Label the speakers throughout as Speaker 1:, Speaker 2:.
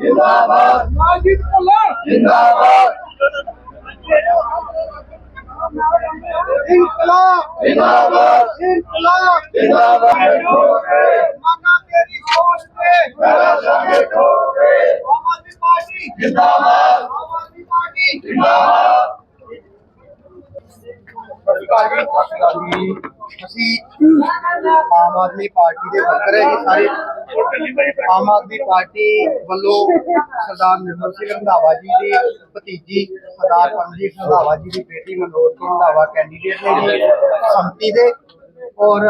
Speaker 1: ਜਿੰਦਾਬਾਦ ਮਾਜਿਦ ਭੁੱਲਰ ਜਿੰਦਾਬਾਦ ਇਨਕਲਾਬ ਜਿੰਦਾਬਾਦ ਇਨਕਲਾਬ ਜਿੰਦਾਬਾਦ ਮਾਨਾ ਤੇਰੀ ਸੋਚ ਤੇ ਮੇਰਾ ਸੰਗੇ ਠੋਕੇ ਆਮ ਆਦਮੀ ਪਾਰਟੀ ਜਿੰਦਾਬਾਦ ਆਮ ਆਦਮੀ ਪਾਰਟੀ ਜਿੰਦਾਬਾਦ ਅਸੀਂ ਆਮ ਆਦਮੀ ਪਾਰਟੀ ਦੇ ਵਰਕਰ ਹੈ ਜੀ ਸਾਰੇ। ਆਮ ਆਦਮੀ ਪਾਰਟੀ ਵੱਲੋਂ ਸਰਦਾਰ ਨਿਰਮਲ ਸਿੰਘ ਰੰਧਾਵਾ ਜੀ ਦੀ ਭਤੀਜੀ ਸਰਦਾਰ ਪਰਮਜੀਤ ਰੰਧਾਵਾ ਜੀ ਦੀ ਬੇਟੀ ਮਨੋਜ ਸਿੰਘ ਰੰਧਾਵਾ ਕੈਂਡੀਡੇਟ ਨੇ ਜੀ ਸੰਮਤੀ ਦੇ। ਔਰ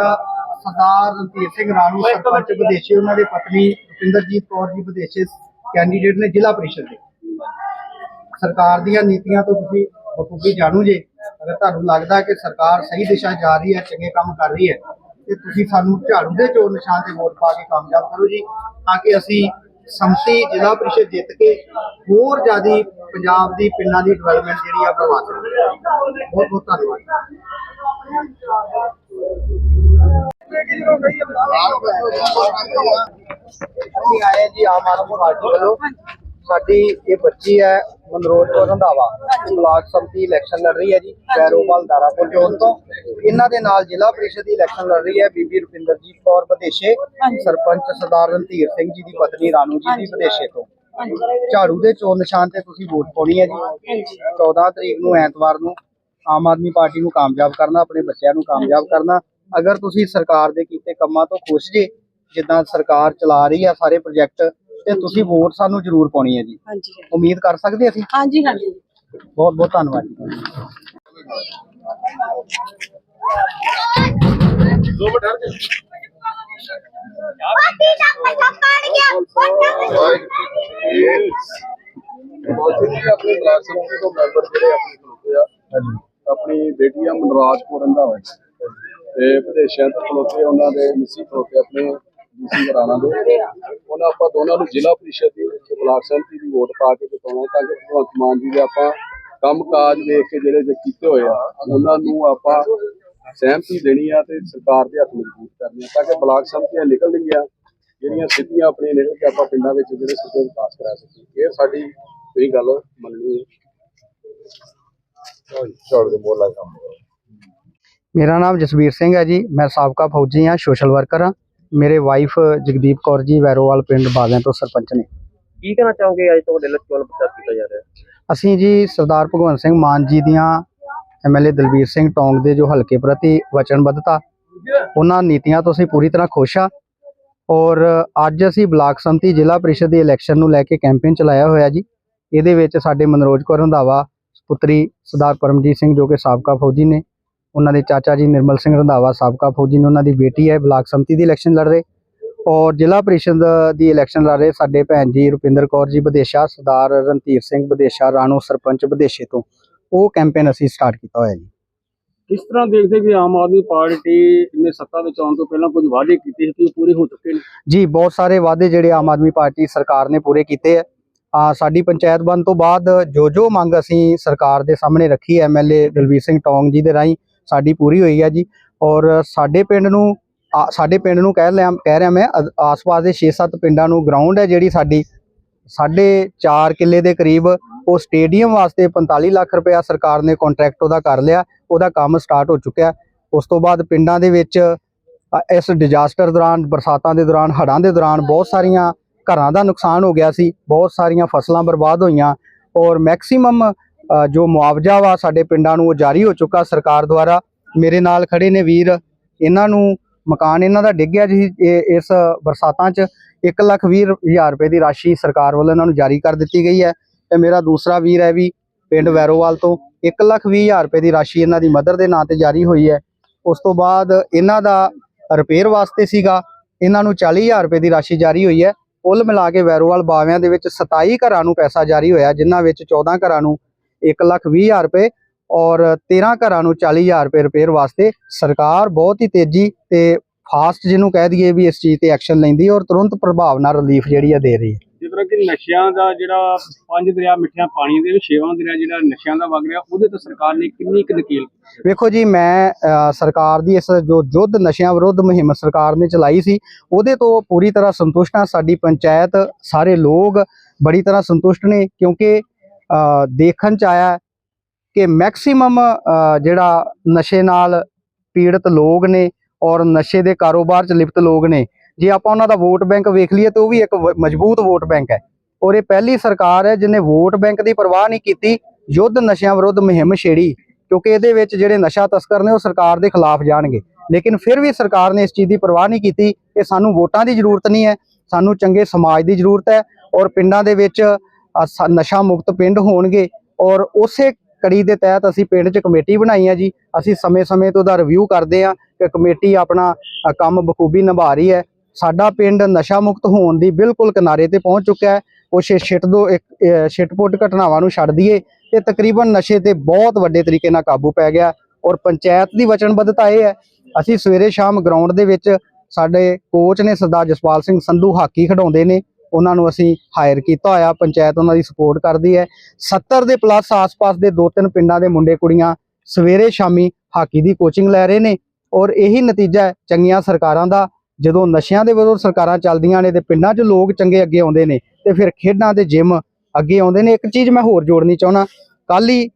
Speaker 1: ਸਰਦਾਰ ਰਣਧੀਰ ਸਿੰਘ ਰਾਣੂ ਸਰਪੰਚ ਵਿਦੇਸ਼ੀ ਉਹਨਾਂ ਦੇ ਪਤਨੀ ਰੁਪਿੰਦਰਜੀਤ ਕੌਰ ਜੀ ਵਿਦੇਸ਼ੀ ਕੈਂਡੀਡੇਟ ਨੇ ਜ਼ਿਲ੍ਹਾ ਪ੍ਰੀਸ਼ਦ ਦੇ। ਸਰਕਾਰ ਦੀਆਂ ਨੀਤੀਆਂ ਤੋਂ ਤੁਸੀਂ ਬਖੂਬੀ ਜਾਣੂ ਜੇ। ਅਗਰ ਤੁਹਾਨੂੰ ਲੱਗਦਾ ਕਿ ਸਰਕਾਰ ਸਹੀ ਦਿਸ਼ਾ ਜਾ ਰਹੀ ਹੈ, ਚੰਗੇ ਕੰਮ ਕਰ ਰਹੀ ਹੈ ਤੇ ਤੁਸੀਂ ਸਾਨੂੰ ਝਾੜੂ ਦੇ ਚੋਣ ਨਿਸ਼ਾਨ ਤੇ ਵੋਟ ਪਾ ਕੇ ਕਾਮਯਾਬ ਕਰੋ ਜੀ ਤਾਂ ਕਿ ਅਸੀਂ ਸੰਮਤੀ ਜ਼ਿਲ੍ਹਾ ਪ੍ਰੀਸ਼ਦ ਜਿੱਤ ਕੇ ਹੋਰ ਜ਼ਿਆਦੀ ਪੰਜਾਬ ਦੀ ਪਿੰਡਾਂ ਦੀ ਡਿਵੈਲਪਮੈਂਟ ਜਿਹੜੀ ਆ ਕਰਵਾ ਸਕੀਏ ਬਹੁਤ ਬਹੁਤ ਧੰਨਵਾਦ ਆਏ ਜੀ ਆਮ ਆਦਮੀ ਪਾਰਟੀ ਵੱਲੋਂ ਸਾਡੀ ਇਹ ਬੱਚੀ ਹੈ ਮਨਰੋਜ ਕੌਰ ਰੰਧਾਵਾ। ਬਲਾਕ ਸੰਮਤੀ ਇਲੈਕਸ਼ਨ ਲੜ ਰਹੀ ਹੈ ਜੀ ਬੈਰੋਵਾਲ ਦਾਰਾਪੁਰ ਜ਼ੋਨ ਤੋਂ। ਇਹਨਾਂ ਦੇ ਨਾਲ ਜ਼ਿਲ੍ਹਾ ਪ੍ਰੀਸ਼ਦ ਦੀ ਇਲੈਕਸ਼ਨ ਲੜ ਰਹੀ ਹੈ ਬੀਬੀ ਰੁਪਿੰਦਰਜੀਤ ਕੌਰ ਵਿਦੇਸ਼ੇ ਸਰਪੰਚ ਸਰਦਾਰ ਰਣਧੀਰ ਸਿੰਘ ਜੀ ਦੀ ਪਤਨੀ ਰਾਣੂ ਜੀ ਦੀ ਵਿਦੇਸ਼ੇ ਤੋਂ। ਝਾੜੂ ਦੇ ਚੋਣ ਨਿਸ਼ਾਨ ਤੇ ਤੁਸੀਂ ਵੋਟ ਪਾਉਣੀ ਹੈ ਜੀ। 14 ਤਰੀਕ ਨੂੰ ਐਤਵਾਰ ਨੂੰ ਆਮ ਆਦਮੀ ਪਾਰਟੀ ਨੂੰ ਕਾਮਯਾਬ ਕਰਨਾ ਆਪਣੇ ਬੱਚਿਆਂ ਨੂੰ ਕਾਮਯਾਬ ਕਰਨਾ। ਅਗਰ ਤੁਸੀਂ ਸਰਕਾਰ ਦੇ ਕੀਤੇ ਕੰਮਾਂ ਤੋਂ ਖੁਸ਼ ਜੇ ਜਿੱਦਾਂ ਸਰਕਾਰ ਚਲਾ ਰਹੀ ਆ ਸਾਰੇ ਪ੍ਰੋਜੈਕਟ ਤੇ ਤੁਸੀਂ ਵੋਟ ਸਾਨੂੰ ਜ਼ਰੂਰ ਪਾਉਣੀ ਹੈ ਜੀ।
Speaker 2: ਹਾਂਜੀ
Speaker 1: ਉਮੀਦ ਕਰ ਸਕਦੇ ਅਸੀਂ?
Speaker 2: ਹਾਂਜੀ ਹਾਂਜੀ।
Speaker 1: ਬਹੁਤ ਬਹੁਤ ਧੰਨਵਾਦ ਜੀ।
Speaker 3: ਆਪਣੇ ਬਲਾਕ ਸੰਮਤੀ ਤੋਂ ਮੈਂਬਰ ਜਿਹੜੇ ਆਪਣੇ ਖਲੋਤੇ ਆ ਆਪਣੀ ਬੇਟੀ ਆ ਮਨਰਾਜ ਕੌਰ ਰੰਧਾਵਾ ਜੀ। ਤੇ ਵਿਦੇਸ਼ਾਂ ਤੋਂ ਖਲੋਤੇ ਉਹਨਾਂ ਦੇ ਮਿਸੀ ਖਲੋਤੇ ਆਪਣੇ ਡੀਸੀ ਘਰਾਣਾ ਦੇ ਉਹਨਾਂ ਆਪਾਂ ਦੋਨਾਂ ਨੂੰ ਜ਼ਿਲ੍ਹਾ ਪ੍ਰੀਸ਼ਦ ਦੀ ਬਲਾਕ ਸੰਮਤੀ ਦੀ ਵੋਟ ਪਾ ਕੇ ਜਿਤਾਉਣਾ ਤਾਂ ਕਿ ਭਗਵੰਤ ਮਾਨ ਜੀ ਦੇ ਆਪਾਂ ਕੰਮ ਕਾਜ ਵੇਖ ਕੇ ਜਿਹੜੇ ਜੇ ਕੀਤੇ ਹੋਏ ਆ ਉਹਨਾਂ ਨੂੰ ਆਪਾਂ ਸਹਿਮਤੀ ਦੇਣੀ ਆ ਤੇ ਸਰਕਾਰ ਦੇ ਹੱਥ ਮਜ਼ਬੂਤ ਕਰਨੀ ਆ ਤਾਂ ਕਿ ਬਲਾਕ ਸੰਮਤੀਆਂ ਨਿਕਲਣਗੀਆਂ ਜਿਹੜੀਆਂ ਸਿੱਧੀਆਂ ਆਪਣੀਆਂ ਨਿਕਲ ਕੇ ਆਪਾਂ ਪਿੰਡਾਂ ਵਿੱਚ ਜਿਹੜੇ ਸਿੱਧੇ ਵਿਕਾਸ ਕਰਾ ਸਕੀਏ। ਇਹ ਸਾਡੀ ਇਹ ਗੱਲ ਮੰਨਣੀ ਹੈ ਛੋੜ ਦੇ ਬੋਲਾ ਕੰਮ।
Speaker 1: ਮੇਰਾ ਨਾਮ ਜਸਵੀਰ ਸਿੰਘ ਹੈ ਜੀ ਮੈਂ ਸਾਬਕਾ ਫੌਜੀ ਹਾਂ ਸੋਸ਼ਲ ਵਰਕਰ ਹਾਂ। ਮੇਰੇ ਵਾਈਫ ਜਗਦੀਪ ਕੌਰ ਜੀ ਵੈਰੋਵਾਲ ਪਿੰਡ ਬਾਗਿਆਂ ਤੋਂ ਸਰਪੰਚ ਨੇ।
Speaker 4: ਕੀ ਕਹਿਣਾ ਚਾਹੋਗੇ ਅੱਜ ਤੁਹਾਡੇ ਲਈ ਚੋਣ ਪ੍ਰਚਾਰ ਕੀਤਾ ਜਾ ਰਿਹਾ? ਹੈ
Speaker 1: ਅਸੀਂ ਜੀ ਸਰਦਾਰ ਭਗਵੰਤ ਸਿੰਘ ਮਾਨ ਜੀ ਦੀਆਂ ਐਮਐਲਏ ਦਲਬੀਰ ਸਿੰਘ ਟੌਂਗ ਦੇ ਜੋ ਹਲਕੇ ਪ੍ਰਤੀ ਵਚਨਬੱਧਤਾ ਉਹਨਾਂ ਨੀਤੀਆਂ ਤੋਂ ਅਸੀਂ ਪੂਰੀ ਤਰ੍ਹਾਂ ਖੁਸ਼ ਹਾਂ। ਔਰ ਅੱਜ ਅਸੀਂ ਬਲਾਕ ਸੰਮਤੀ ਜ਼ਿਲ੍ਹਾ ਪ੍ਰੀਸ਼ਦ ਦੀ ਇਲੈਕਸ਼ਨ ਨੂੰ ਲੈ ਕੇ ਕੈਂਪੇਨ ਚਲਾਇਆ ਹੋਇਆ ਜੀ। ਇਹਦੇ ਵਿੱਚ ਸਾਡੇ ਮਨਰੋਜ ਕੌਰ ਰੰਧਾਵਾ ਪੁੱਤਰੀ ਸਰਦਾਰ ਪਰਮਜੀਤ ਸਿੰਘ ਜੋ ਕਿ ਸਾਬਕਾ ਫੌਜੀ ਨੇ ਉਹਨਾਂ ਦੇ ਚਾਚਾ ਜੀ ਨਿਰਮਲ ਸਿੰਘ ਰੰਧਾਵਾ ਸਾਬਕਾ ਫੌਜੀ ਨੇ ਉਹਨਾਂ ਦੀ ਬੇਟੀ ਹੈ ਬਲਾਕ ਸੰਮਤੀ ਦੀ ਇਲੈਕਸ਼ਨ ਲੜ ਰਹੇ। ਔਰ ਜ਼ਿਲ੍ਹਾ ਪ੍ਰੀਸ਼ਦ ਦੀ ਇਲੈਕਸ਼ਨ ਲੜ ਰਹੇ ਸਾਡੇ ਭੈਣ ਜੀ ਰੁਪਿੰਦਰ ਕੌਰ ਜੀ ਵਿਦੇਸ਼ਾ ਸਰਦਾਰ ਰਣਧੀਰ ਸਿੰਘ ਵਿਦੇਸ਼ਾ ਰਾਣੋ ਸਰਪੰਚ ਵਿਦੇਸ਼ੇ ਤੋਂ। ਉਹ ਕੈਂਪੇਨ ਅਸੀਂ ਸਟਾਰਟ ਕੀਤਾ ਹੋਇਆ ਜੀ।
Speaker 4: ਕਿਸ ਤਰ੍ਹਾਂ ਦੇਖਦੇ ਕਿ ਆਮ ਆਦਮੀ ਪਾਰਟੀ ਨੇ ਸੱਤਾ ਵਿੱਚ ਆਉਣ ਤੋਂ ਪਹਿਲਾਂ ਕੁਝ ਵਾਅਦੇ ਕੀਤੇ ਸੀ ਕਿ ਉਹ ਪੂਰੇ ਹੋ ਚੁੱਕੇ ਨੇ?
Speaker 1: ਜੀ ਬਹੁਤ ਸਾਰੇ ਵਾਅਦੇ ਜਿਹੜੇ ਆਮ ਆਦਮੀ ਪਾਰਟੀ ਸਰਕਾਰ ਨੇ ਪੂਰੇ ਕੀਤੇ ਆ ਆ ਸਾਡੀ ਪੰਚਾਇਤ ਬਣ ਤੋਂ ਬਾਅਦ ਜੋ ਜੋ ਮੰਗ ਅਸੀਂ ਸਰਕਾਰ ਦੇ ਸਾਹਮਣੇ ਰੱਖੀ ਐਮਐਲਏ ਦਲਵੀਰ ਸਿੰਘ ਟੌਂਗ ਜੀ ਦੇ ਰਾਹੀਂ ਸਾਡੀ ਪੂਰੀ ਹੋਈ ਹੈ ਜੀ। ਔਰ ਸਾਡੇ ਪਿੰਡ ਨੂੰ, ਆ- ਸਾਡੇ ਪਿੰਡ ਨੂੰ ਕਹਿ ਲਿਆ, ਕਹਿ ਰਿਹਾ ਮੈਂ ਆਸ-ਪਾਸ ਦੇ 6-7 ਪਿੰਡਾਂ ਨੂੰ ਗਰਾਊਂਡ ਹੈ ਜਿਹੜੀ ਸਾਡੀ। ਸਾਢੇ 4 ਕਿੱਲੇ ਦੇ ਕਰੀਬ ਉਹ ਸਟੇਡੀਅਮ ਵਾਸਤੇ 45 ਲੱਖ ਰੁਪਇਆ ਸਰਕਾਰ ਨੇ ਕੰਟਰੈਕਟ ਉਹਦਾ ਕਰ ਲਿਆ, ਉਹਦਾ ਕੰਮ ਸਟਾਰਟ ਹੋ ਚੁੱਕਿਆ। ਉਸ ਤੋਂ ਬਾਅਦ ਪਿੰਡਾਂ ਦੇ ਵਿੱਚ ਇਸ ਡਿਜ਼ਾਸਟਰ ਦੌਰਾਨ, ਬਰਸਾਤਾਂ ਦੇ ਦੌਰਾਨ, ਹੜ੍ਹਾਂ ਦੇ ਦੌਰਾਨ ਬਹੁਤ ਸਾਰੀਆਂ ਘਰਾਂ ਦਾ ਨੁਕਸਾਨ ਹੋ ਗਿਆ ਸੀ, ਬਹੁਤ ਸਾਰੀਆਂ ਫਸਲਾਂ ਬਰਬਾਦ ਹੋਈਆਂ। ਔਰ ਮੈਕਸਿਮਮ ਜੋ ਮੁਆਵਜ਼ਾ ਵਾ ਸਾਡੇ ਪਿੰਡਾਂ ਨੂੰ ਉਹ ਜਾਰੀ ਹੋ ਚੁੱਕਾ ਸਰਕਾਰ ਦੁਆਰਾ। ਮੇਰੇ ਨਾਲ ਖੜੇ ਨੇ ਵੀਰ। ਇਹਨਾਂ ਨੂੰ ਮਕਾਨ ਇਹਨਾਂ ਦਾ ਡਿੱਗਿਆ ਜੀ ਇਸ ਬਰਸਾਤਾਂ 'ਚ। 1 ਲੱਖ ਵੀਹ ਹਜ਼ਾਰ ਰੁਪਏ ਦੀ ਰਾਸ਼ੀ ਸਰਕਾਰ ਵੱਲੋਂ ਇਹਨਾਂ ਨੂੰ ਜਾਰੀ ਕਰ ਦਿੱਤੀ ਗਈ ਹੈ। ਤੇ ਮੇਰਾ ਦੂਸਰਾ ਵੀਰ ਹੈ ਵੀ ਪਿੰਡ ਵੈਰੋਵਾਲ ਤੋਂ। 1 ਲੱਖ ਵੀਹ ਹਜ਼ਾਰ ਰੁਪਏ ਦੀ ਰਾਸ਼ੀ ਇਹਨਾਂ ਦੀ ਮਦਰ ਦੇ ਨਾਂ ਤੇ ਜਾਰੀ ਹੋਈ ਹੈ। ਉਸ ਤੋਂ ਬਾਅਦ ਇਹਨਾਂ ਦਾ ਰਿਪੇਅਰ ਵਾਸਤੇ ਸੀਗਾ। ਇਹਨਾਂ ਨੂੰ 40000 ਰੁਪਏ ਦੀ ਰਾਸ਼ੀ ਜਾਰੀ ਹੋਈ ਹੈ। ਕੁੱਲ ਮਿਲਾ ਕੇ ਵੈਰੋਵਾਲ ਬਾਵਿਆਂ ਦੇ ਵਿੱਚ 27 ਘਰਾਂ ਨੂੰ ਪੈਸਾ ਜਾਰੀ ਹੋਇਆ, ਜਿਨ੍ਹਾਂ ਵਿੱਚ 14 ਘਰਾਂ ਨੂੰ 1 ਲੱਖ 20 ਹਜ਼ਾਰ ਰੁਪਏ ਔਰ 13 ਘਰਾਂ ਨੂੰ 40 ਹਜ਼ਾਰ ਰੁਪਏ ਰਿਪੇਅਰ ਵਾਸਤੇ ਸਰਕਾਰ ਬਹੁਤ ਹੀ ਤੇਜ਼ੀ ਤੇ ਫਾਸਟ ਜਿਹਨੂੰ ਕਹਿ ਦਈਏ ਵੀ ਇਸ ਚੀਜ਼ ਤੇ ਐਕਸ਼ਨ ਲੈਂਦੀ ਔਰ ਤੁਰੰਤ ਪ੍ਰਭਾਵ ਨਾਲ ਰਿਲੀਫ ਜਿਹੜੀ ਆ ਦੇ ਰਹੀ ਹੈ।
Speaker 4: ਜਿਸ ਤਰ੍ਹਾਂ ਕਿ ਨਸ਼ਿਆਂ ਦਾ ਜਿਹੜਾ ਪੰਜ ਦਰਿਆ ਮਿੱਠਿਆਂ ਪਾਣੀ ਦੇ ਵਿੱਚ ਛੇਵਾਂ ਦਰਿਆ ਜਿਹੜਾ ਨਸ਼ਿਆਂ ਦਾ ਵਗ ਰਿਹਾ ਉਹਦੇ ਤੋਂ ਸਰਕਾਰ ਨੇ ਕਿੰਨੀ ਕੁ ਨਕੀਲ
Speaker 1: ਵੇਖੋ ਜੀ ਮੈਂ ਸਰਕਾਰ ਦੀ ਇਸ ਜੋ ਯੁੱਧ ਨਸ਼ਿਆਂ ਵਿਰੁੱਧ ਮੁਹਿੰਮ ਸਰਕਾਰ ਨੇ ਚਲਾਈ ਸੀ ਉਹਦੇ ਤੋਂ ਪੂਰੀ ਤਰ੍ਹਾਂ ਸੰਤੁਸ਼ਟ ਹਾਂ। ਸਾਡੀ ਪੰਚਾਇਤ ਸਾਰੇ ਲੋਕ ਬੜੀ ਤਰ੍ਹਾਂ ਸੰਤੁਸ਼ਟ ਨੇ ਕਿਉਂਕਿ ਦੇਖਣ ਚ ਆਇਆ ਕਿ ਮੈਕਸਿਮਮ ਜਿਹੜਾ ਨਸ਼ੇ ਨਾਲ ਪੀੜਤ ਲੋਕ ਨੇ ਔਰ ਨਸ਼ੇ ਦੇ ਕਾਰੋਬਾਰ ਚ ਲਿਪਤ ਲੋਕ ਨੇ, ਜੇ ਆਪਾਂ ਉਹਨਾਂ ਦਾ ਵੋਟ ਬੈਂਕ ਵੇਖ ਲਈਏ ਤਾਂ ਉਹ ਵੀ ਇੱਕ ਮਜ਼ਬੂਤ ਵੋਟ ਬੈਂਕ ਹੈ। ਔਰ ਇਹ ਪਹਿਲੀ ਸਰਕਾਰ ਹੈ ਜਿਹਨੇ ਵੋਟ ਬੈਂਕ ਦੀ ਪਰਵਾਹ ਨਹੀਂ ਕੀਤੀ, ਯੁੱਧ ਨਸ਼ਿਆਂ ਵਿਰੁੱਧ ਮੁਹਿੰਮ ਛੇੜੀ, ਕਿਉਂਕਿ ਇਹਦੇ ਵਿੱਚ ਜਿਹੜੇ ਨਸ਼ਾ ਤਸਕਰ ਨੇ ਉਹ ਸਰਕਾਰ ਦੇ ਖਿਲਾਫ ਜਾਣਗੇ। ਲੇਕਿਨ ਫਿਰ ਵੀ ਸਰਕਾਰ ਨੇ ਇਸ ਚੀਜ਼ ਦੀ ਪਰਵਾਹ ਨਹੀਂ ਕੀਤੀ ਕਿ ਸਾਨੂੰ ਵੋਟਾਂ ਦੀ ਜ਼ਰੂਰਤ ਨਹੀਂ ਹੈ, ਸਾਨੂੰ ਚੰਗੇ ਸਮਾਜ ਦੀ ਜ਼ਰੂਰਤ ਹੈ ਔਰ ਪਿੰਡਾਂ ਦੇ ਵਿੱਚ ਨਸ਼ਾ ਮੁਕਤ ਪਿੰਡ ਹੋਣਗੇ ਔਰ ਉਸੇ ਕੜੀ ਦੇ ਤਹਿਤ ਅਸੀਂ ਪਿੰਡ 'ਚ ਕਮੇਟੀ ਬਣਾਈ ਹੈ ਜੀ। ਅਸੀਂ ਸਮੇਂ-ਸਮੇਂ ਤੋਂ ਦਾ ਰਿਵਿਊ ਕਰਦੇ ਹਾਂ ਕਿ ਕਮੇਟੀ ਆਪਣਾ ਕੰਮ ਬਖੂਬੀ ਨਿਭਾ ਰਹੀ ਹੈ। ਸਾਡਾ ਪਿੰਡ ਨਸ਼ਾ ਮੁਕਤ ਹੋਣ ਦੀ ਬਿਲਕੁਲ ਕਿਨਾਰੇ ਤੇ ਪਹੁੰਚ ਚੁੱਕਾ ਹੈ। ਕੁਛ ਛਿੱਟ ਦੋ ਇੱਕ ਅ, ਛਿੱਟ-ਪੁੱਟ ਘਟਨਾਵਾਂ ਨੂੰ ਛੱਡ ਦਈਏ। ਤੇ ਤਕਰੀਬਨ ਨਸ਼ੇ ਤੇ ਬਹੁਤ ਵੱਡੇ ਤਰੀਕੇ ਨਾਲ ਕਾਬੂ ਪੈ ਗਿਆ ਔਰ ਪੰਚਾਇਤ ਦੀ ਵਚਨਬੱਧਤਾ ਇਹ ਹੈ। ਅਸੀਂ ਸਵੇਰੇ ਸ਼ਾਮ ਗਰਾਊਂਡ ਦੇ ਵਿੱਚ ਸਾਡੇ ਕੋਚ ਨੇ ਸਰਦਾਰ ਜਸਪਾਲ ਸਿੰਘ ਸੰਧੂ ਹਾਕੀ ਖਿਡਾਉਂਦੇ ਨੇ। ਉਹਨਾਂ ਨੂੰ ਅਸੀਂ ਹਾਇਰ ਕੀਤਾ ਹੋਇਆ, ਪੰਚਾਇਤ ਉਹਨਾਂ ਦੀ ਸਪੋਰਟ ਕਰਦੀ ਹੈ। 70 ਦੇ ਪਲੱਸ ਆਸ-ਪਾਸ ਦੇ ਦੋ ਤਿੰਨ ਪਿੰਡਾਂ ਦੇ ਮੁੰਡੇ ਕੁੜੀਆਂ ਸਵੇਰੇ ਸ਼ਾਮੀ ਹਾਕੀ ਦੀ ਕੋਚਿੰਗ ਲੈ ਰਹੇ ਨੇ ਔਰ ਇਹੀ ਨਤੀਜਾ ਹੈ ਚੰਗੀਆਂ ਸਰਕਾਰਾਂ ਦਾ, ਜਦੋਂ ਨਸ਼ਿਆਂ ਦੇ ਵਿਰੁੱਧ ਸਰਕਾਰਾਂ ਚੱਲਦੀਆਂ ਨੇ ਤੇ ਪਿੰਡਾਂ 'ਚ ਲੋਕ ਚੰਗੇ ਅੱਗੇ ਆਉਂਦੇ ਨੇ ਤੇ ਫਿਰ ਖੇਡਾਂ ਦੇ ਜਿਮ ਅੱਗੇ ਆਉਂਦੇ ਨੇ। ਇੱਕ ਚੀਜ਼ ਮੈਂ ਹੋਰ ਜੋੜਨੀ ਚਾਹੁੰਦਾ ਕੱਲ ਹੀ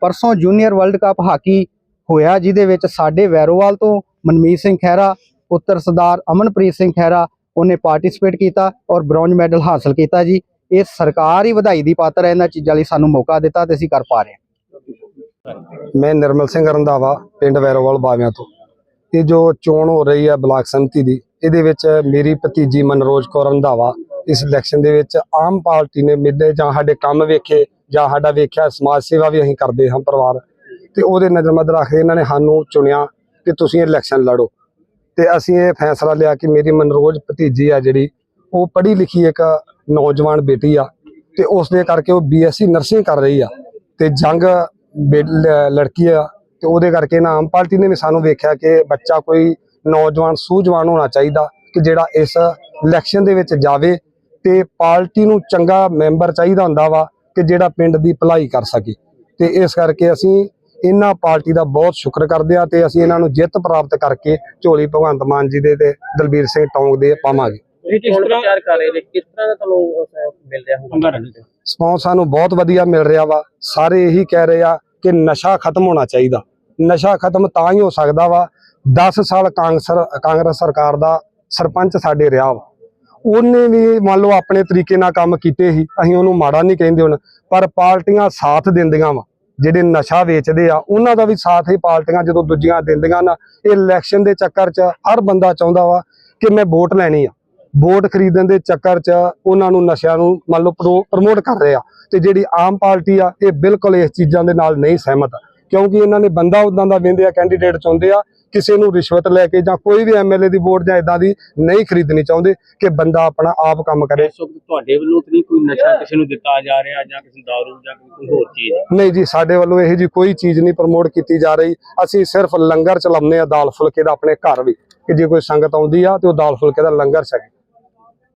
Speaker 1: ਪਰਸੋਂ ਜੂਨੀਅਰ ਵਰਲਡ ਕੱਪ ਹਾਕੀ ਹੋਇਆ, ਜਿਹਦੇ ਵਿੱਚ ਸਾਡੇ ਵੈਰੋਵਾਲ ਤੋਂ ਮਨਮੀਤ ਸਿੰਘ ਖਹਿਰਾ, ਪੁੱਤਰ ਸਰਦਾਰ ਅਮਨਪ੍ਰੀਤ ਸਿੰਘ ਖਹਿਰਾ ਉਹਨੇ ਪਾਰਟਿਸਿਪੇਟ ਕੀਤਾ ਔਰ ਬ੍ਰੌਂਜ ਮੈਡਲ ਹਾਸਲ ਕੀਤਾ ਜੀ। ਇਹ ਸਰਕਾਰ ਹੀ ਵਧਾਈ ਦੀ ਪਾਤਰ ਹੈ, ਇਹਨਾਂ ਚੀਜ਼ਾਂ ਲਈ ਸਾਨੂੰ ਮੌਕਾ ਦਿੱਤਾ ਤੇ ਅਸੀਂ ਕਰ ਪਾ ਰਹੇ ਹਾਂ।
Speaker 2: ਮੈਂ ਨਿਰਮਲ ਸਿੰਘ ਰੰਧਾਵਾ, ਪਿੰਡ ਵੈਰੋਵਾਲ ਬਾਵਿਆਂ ਤੋਂ। ਇਹ ਜੋ ਚੋਣ ਹੋ ਰਹੀ ਹੈ ਬਲਾਕ ਸੰਮਤੀ ਦੀ, ਇਹਦੇ ਵਿੱਚ ਮੇਰੀ ਭਤੀਜੀ ਮਨਰੋਜ ਕੌਰ ਰੰਧਾਵਾ ਇਸ ਇਲੈਕਸ਼ਨ ਦੇ ਵਿੱਚ ਆਮ ਪਾਰਟੀ ਨੇ ਮਿਲੇ ਜਾਂ ਸਾਡੇ ਕੰਮ ਵੇਖੇ ਜਾਂ ਸਾਡਾ ਵੇਖਿਆ, ਸਮਾਜ ਸੇਵਾ ਵੀ ਅਸੀਂ ਕਰਦੇ ਹਾਂ ਪਰਿਵਾਰ। ਤੇ ਉਹਦੇ ਨਜ਼ਰ ਮੱਦ ਰੱਖਦੇ ਇਹਨਾਂ ਨੇ ਸਾਨੂੰ ਚੁਣਿਆ ਕਿ ਤੁਸੀਂ ਇਲੈਕਸ਼ਨ ਲੜੋ। ਤੇ ਅਸੀਂ ਇਹ ਫੈਸਲਾ ਲਿਆ ਕਿ ਮੇਰੀ ਮਨਰੋਜ ਭਤੀਜੀ ਆ ਜਿਹੜੀ, ਉਹ ਪੜ੍ਹੀ ਲਿਖੀ ਇੱਕ ਨੌਜਵਾਨ ਬੇਟੀ ਆ ਤੇ ਉਸ ਦੇ ਕਰਕੇ ਉਹ ਬੀਐਸਸੀ ਨਰਸਿੰਗ ਕਰ ਰਹੀ ਆ ਤੇ ਜੰਗ ਬੇ- ਲੜਕੀ ਆ ਤੇ ਉਹਦੇ ਕਰਕੇ ਨਾ ਆਮ ਪਾਰਟੀ ਨੇ ਵੀ ਸਾਨੂੰ ਵੇਖਿਆ ਕਿ ਬੱਚਾ ਕੋਈ ਨੌਜਵਾਨ ਸੂਝਵਾਨ ਹੋਣਾ ਚਾਹੀਦਾ ਕਿ ਜਿਹੜਾ ਇਸ ਇਲੈਕਸ਼ਨ ਦੇ ਵਿੱਚ ਜਾਵੇ ਤੇ ਪਾਰਟੀ ਨੂੰ ਚੰਗਾ ਮੈਂਬਰ ਚਾਹੀਦਾ ਹੁੰਦਾ ਵਾ ਕਿ ਜਿਹੜਾ ਪਿੰਡ ਦੀ ਭਲਾਈ ਕਰ ਸਕੇ ਤੇ ਇਸ ਕਰਕੇ ਅਸੀਂ ਇਹਨਾਂ ਪਾਰਟੀ ਦਾ ਬਹੁਤ ਸ਼ੁਕਰ ਕਰਦੇ ਆ ਤੇ ਅਸੀਂ ਇਹਨਾਂ ਨੂੰ ਜਿੱਤ ਪ੍ਰਾਪਤ ਕਰਕੇ ਝੋਲੀ ਭਗਵੰਤ ਮਾਨ ਜੀ ਦੇ ਤੇ ਦਲਬੀਰ ਸਿੰਘ ਟੌਂਗ ਦੇ ਪਾਵਾਂਗੇ। ਰਿਸਪੌਂਸ ਸਾਨੂੰ ਬਹੁਤ ਵਧੀਆ ਮਿਲ ਰਿਹਾ ਵਾ। ਸਾਰੇ ਇਹੀ ਕਹਿ ਰਹੇ ਆ ਕਿ ਨਸ਼ਾ ਖਤਮ ਹੋਣਾ ਚਾਹੀਦਾ। ਨਸ਼ਾ ਖਤਮ ਤਾਂ ਹੀ ਹੋ ਸਕਦਾ ਵਾ। 10 ਸਾਲ ਕਾਂਗਰਸ ਕਾਂਗਰਸ ਸਰਕਾਰ ਦਾ ਸਰਪੰਚ ਸਾਡੇ ਰਿਹਾ ਵਾ। ਉਹਨੇ ਵੀ ਮੰਨ ਲਓ ਆਪਣੇ ਤਰੀਕੇ ਨਾਲ ਕੰਮ ਕੀਤੇ ਸੀ। ਅਸੀਂ ਉਹਨੂੰ ਮਾੜਾ ਨਹੀਂ ਕਹਿੰਦੇ ਹੁਣ। ਪਰ ਪਾਰਟੀਆਂ ਸਾਥ ਦਿੰਦੀਆਂ ਵਾ। ਜਿਹੜੇ ਨਸ਼ਾ ਵੇਚਦੇ ਆ, ਉਹਨਾਂ ਦਾ ਵੀ ਸਾਥ ਹੀ ਪਾਰਟੀਆਂ ਜਦੋਂ ਦੂਜੀਆਂ ਦਿੰਦੀਆਂ ਨਾ, ਇਹ ਇਲੈਕਸ਼ਨ ਦੇ ਚੱਕਰ 'ਚ ਹਰ ਬੰਦਾ ਚਾਹੁੰਦਾ ਵਾ ਕਿ ਮੈਂ ਵੋਟ ਲੈਣੀ ਆ। ਵੋਟ ਖਰੀਦਣ ਦੇ ਚੱਕਰ 'ਚ ਉਹਨਾਂ ਨੂੰ ਨਸ਼ਿਆਂ ਨੂੰ ਮੰਨ ਲਓ ਪ੍ਰਮੋਟ ਕਰ ਰਹੇ ਆ ਤੇ ਜਿਹੜੀ ਆਮ ਪਾਰਟੀ ਆ, ਇਹ ਬਿਲਕੁਲ ਇਸ ਚੀਜ਼ਾਂ ਦੇ ਨਾਲ ਨਹੀਂ ਸਹਿਮਤ। ਕਿਉਂਕਿ ਇਹਨਾਂ ਨੇ ਬੰਦਾ ਉਦਾਂ ਦਾ ਵੇਂਦੇ ਆ ਕੈਂਡੀਡੇਟ ਚਾਹੁੰਦੇ ਆ ਕਿਸੇ ਨੂੰ ਰਿਸ਼ਵਤ ਲੈ ਕੇ ਜਾਂ ਕੋਈ ਵੀ ਐਮਐਲਏ ਦੀ ਵੋਟ ਜਾਂ ਇਦਾਂ ਦੀ ਨਹੀਂ ਖਰੀਦਣੀ ਚਾਹੁੰਦੇ ਕਿ ਬੰਦਾ ਆਪਣਾ ਆਪ ਕੰਮ ਕਰੇ।
Speaker 4: ਤੁਹਾਡੇ ਵੱਲੋਂ ਤਾਂ ਨਹੀਂ ਕੋਈ ਨਸ਼ਾ ਕਿਸੇ ਨੂੰ ਦਿੱਤਾ ਜਾ ਰਿਹਾ ਜਾਂ ਕਿਸੇ ਦਾਰੂ ਜਾਂ ਕੋਈ ਹੋਰ ਚੀਜ਼?
Speaker 2: ਨਹੀਂ ਜੀ ਸਾਡੇ ਵੱਲੋਂ ਇਹੋ ਜੀ ਕੋਈ ਚੀਜ਼ ਨਹੀਂ ਪ੍ਰਮੋਟ ਕੀਤੀ ਜਾ ਰਹੀ। ਅਸੀਂ ਸਿਰਫ ਲੰਗਰ ਚਲਾਉਂਦੇ ਆ ਦਾਲ ਫੁਲਕੇ ਦਾ ਆਪਣੇ ਘਰ ਵੀ। ਕਿ ਜੇ ਕੋਈ ਸੰਗਤ ਆਉਂਦੀ ਆ ਤੇ ਉਹ ਦਾਲ ਫੁਲਕੇ ਦਾ ਲੰਗਰ ਛਕੇ।